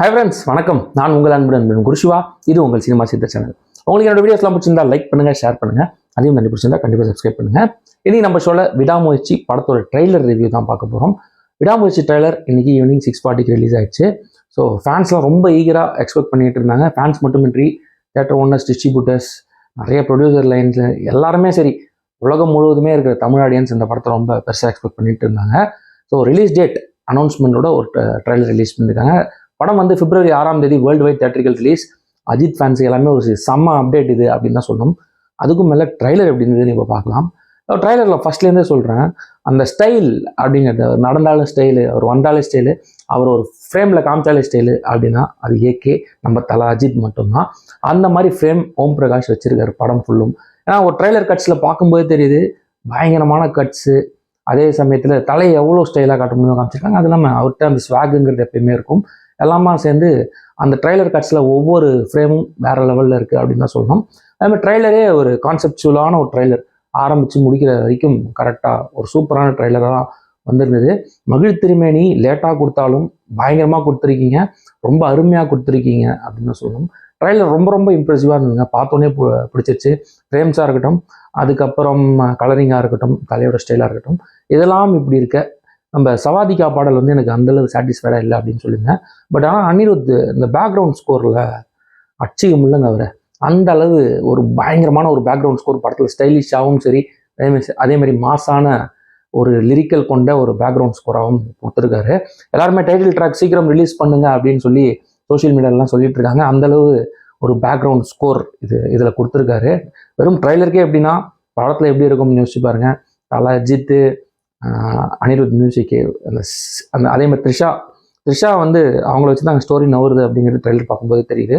Hi friends வணக்கம். நான் உங்கள் அன்புடன் அன்பு குருஷிவா இது உங்கள் சினிமா சித்த சேனல். உங்களுக்கு என்னோட வீடியோஸ்லாம் பிடிச்சிருந்தா லைக் பண்ணுங்க ஷேர் பண்ணுங்க. அதையும் நன்றி பிடிச்சிருந்தா கண்டிப்பாக சப்ஸ்கிரைப் பண்ணுங்கள் இன்னைக்கு நம்ம சொல்ல விடாமுயற்சி படத்தோட ட்ரெய்லர் ரிவ்யூ தான் பார்க்க போகிறோம் விடாமுயற்சி ட்ரெய்லர் இன்னைக்கு ஈவினிங் சிக்ஸ் ஃபார்ட்டிக்கு ரிலீஸ் ஆயிடுச்சு. ஸோ ஃபேன்ஸ்லாம் ரொம்ப ஈகராக எக்ஸ்பெக்ட் பண்ணிட்டு இருந்தாங்க. ஃபேன்ஸ் மட்டுமின்றி தேட்டர் ஓனர்ஸ் டிஸ்ட்ரிபியூட்டர்ஸ் நிறைய ப்ரொடியூசர் லைன்ஸ் எல்லாருமே சரி உலகம் முழுவதுமே இருக்கிற தமிழ் ஆடியன்ஸ் இந்த படத்தை ரொம்ப பெருசாக எக்ஸ்பெக்ட் பண்ணிட்டு இருந்தாங்க. ஸோ ரிலீஸ் டேட் அனௌன்ஸ்மெண்ட்டோட ஒரு ட்ரெய்லர் ரிலீஸ் பண்ணியிருக்காங்க படம் வந்து பிப்ரவரி ஆறாம் தேதி world wide theatrical release Ajith fans எல்லாமே ஒரு செம்ம அப்டேட் இது அப்படின்னு தான் சொல்லணும். அதுக்கும் மேலே ட்ரைலர் எப்படின்னு இப்போ பார்க்கலாம். ட்ரைலரில் ஃபர்ஸ்ட்லேருந்தே சொல்கிறேன் அந்த ஸ்டைல் அப்படிங்கிறது அவர் நடந்தாலும் ஸ்டைலு அவர் வந்தாலே ஸ்டைலு அவர் ஒரு ஃப்ரேமில் காமிச்சாலே ஸ்டைலு அப்படின்னா அது ஏகே நம்ம தலை அஜித் மட்டும்தான். அந்த மாதிரி ஃப்ரேம் ஓம் பிரகாஷ் வச்சிருக்காரு படம் ஃபுல்லும் ஏன்னா ஒரு ட்ரைலர் கட்ஸில் பார்க்கும்போது தெரியுது பயங்கரமான கட்ஸு அதே சமயத்தில் தலையை எவ்வளோ ஸ்டைலாக காட்ட முடியுமோ காமிச்சிருக்காங்க. அது இல்லாமல் அவர்கிட்ட அந்த ஸ்வாகுங்கிறது எப்பயுமே இருக்கும். எல்லாமா சேர்ந்து அந்த ட்ரைலர் கட்ஸில் ஒவ்வொரு ஃப்ரேமும் வேறு லெவலில் இருக்குது அப்படின்னு தான் சொல்லணும். அதுமாதிரி ட்ரைலரே ஒரு கான்செப்டுவலான ஒரு ட்ரைலர் ஆரம்பித்து முடிக்கிற வரைக்கும் கரெக்டாக ஒரு சூப்பரான ட்ரைலராக தான் வந்திருந்தது. மகிழ் திருமேனி லேட்டாக கொடுத்தாலும் பயங்கரமாக கொடுத்துருக்கீங்க ரொம்ப அருமையாக கொடுத்துருக்கீங்க அப்படின்னு சொல்லணும். ட்ரைலர் ரொம்ப ரொம்ப இம்ப்ரெசிவாக இருந்ததுங்க. பார்த்தோன்னே பிடிச்சிருச்சு. ஃப்ரேம்ஸாக இருக்கட்டும் அதுக்கப்புறம் கலரிங்காக இருக்கட்டும் தலையோட ஸ்டைலாக இருக்கட்டும் இதெல்லாம் இப்படி இருக்க நம்ம சவாதிகா பாடல் வந்து எனக்கு அந்தளவு சாட்டிஸ்ஃபைடாக இல்லை அப்படின்னு சொல்லியிருந்தேன். பட் ஆனால் அனிருத் இந்த பேக்ரவுண்ட் ஸ்கோரில் அச்சிக்க முடியலங்க அவரை. அந்த அளவு ஒரு பயங்கரமான ஒரு பேக்ரவுண்ட் ஸ்கோர் படத்தில் ஸ்டைலிஷாகவும் சரி அதே மாதிரி மாசான ஒரு லிரிக்கல் கொண்ட ஒரு பேக்ரவுண்ட் ஸ்கோராகவும் கொடுத்துருக்காரு. எல்லாருமே டைட்டில் ட்ராக் சீக்கிரம் ரிலீஸ் பண்ணுங்க அப்படின்னு சொல்லி சோஷியல் மீடியாலலாம் சொல்லிட்டு இருக்காங்க. அந்தளவு ஒரு பேக்ரவுண்ட் ஸ்கோர் இது இதில் கொடுத்துருக்காரு. வெறும் ட்ரைலருக்கே எப்படின்னா படத்தில் எப்படி இருக்கும்னு யோசிச்சு பாருங்கள் தலை அஜித்து அனிருத் மியூசிக்கு அந்த அந்த அதே மாதிரி த்ரிஷா த்ரிஷா வந்து அவங்கள வச்சு தான் ஸ்டோரி நவருது அப்படிங்கிறது ட்ரெய்லர் பார்க்கும்போது தெரியுது.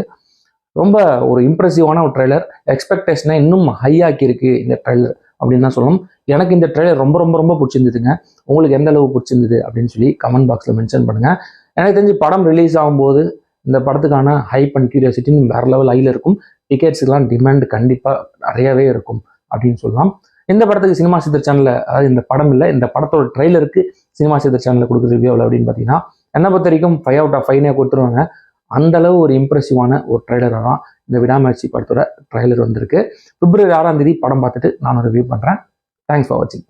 ரொம்ப ஒரு இம்ப்ரெசிவான ஒரு ட்ரைலர் எக்ஸ்பெக்டேஷனை இன்னும் ஹையாக்கி இருக்கு இந்த ட்ரெய்லர் அப்படின்னு தான் சொல்லணும். எனக்கு இந்த ட்ரெய்லர் ரொம்ப ரொம்ப ரொம்ப பிடிச்சிருந்ததுங்க. உங்களுக்கு எந்த அளவு பிடிச்சிருந்தது அப்படின்னு சொல்லி கமெண்ட் பாக்ஸில் மென்ஷன் பண்ணுங்கள் எனக்கு தெரிஞ்சு படம் ரிலீஸ் ஆகும்போது இந்த படத்துக்கான ஹைப் அண்ட் கியூரியாசிட்டின்னு வேற லெவல் ஹையில் இருக்கும். டிக்கெட்ஸ்லாம் டிமாண்ட் கண்டிப்பாக நிறையவே இருக்கும் அப்படின்னு சொல்லலாம். இந்த படத்துக்கு சினிமா சித்தர் சேனலில் அதாவது இந்த படம் இல்லை இந்த படத்தோட ட்ரைலருக்கு சினிமா சித்தர் சேனலில் கொடுக்குற ரிவ்யூ எவ்வளோ அப்படின்னு பார்த்தீங்கன்னா என்னை பொறுத்த வரைக்கும் ஃபைவ் அவுட் ஆஃப் ஃபைவ்னே கொடுத்துருவாங்க. அந்தளவு ஒரு இம்ப்ரெசிவான ஒரு ட்ரைலராக தான் இந்த விடாமுயற்சி படத்தோட ட்ரைலர் வந்திருக்கு. பிப்ரவரி ஆறாம் தேதி படம் பார்த்துட்டு நான் ரிவ்யூ பண்ணுறேன் தேங்க்ஸ் ஃபார் வாட்சிங்